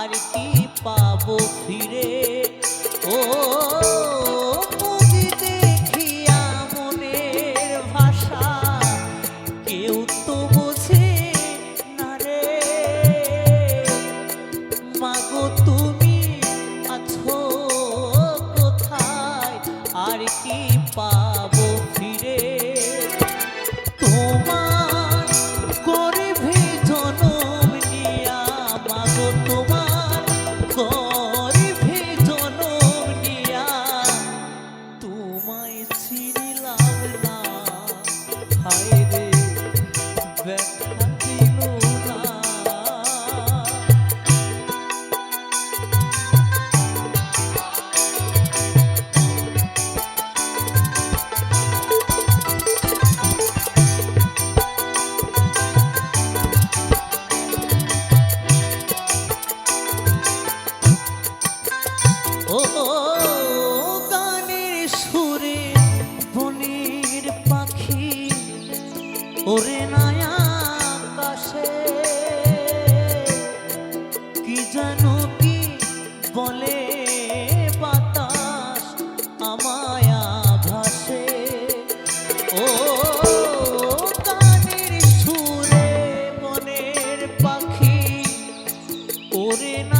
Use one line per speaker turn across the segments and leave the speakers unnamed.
আর কি পাবো ফিরে? ও দেখিয়া মনের ভাষা কেউ তো বোঝে রে। তুমি আছো কোথায়? আর কি হায় রে ওরে আকাশে কি বলে বাতাস আমায়া ভাসে ও গানের সুরে বনের পাখি ওরে নায়া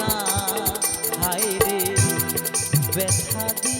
না হায় রে ব্যথা দিল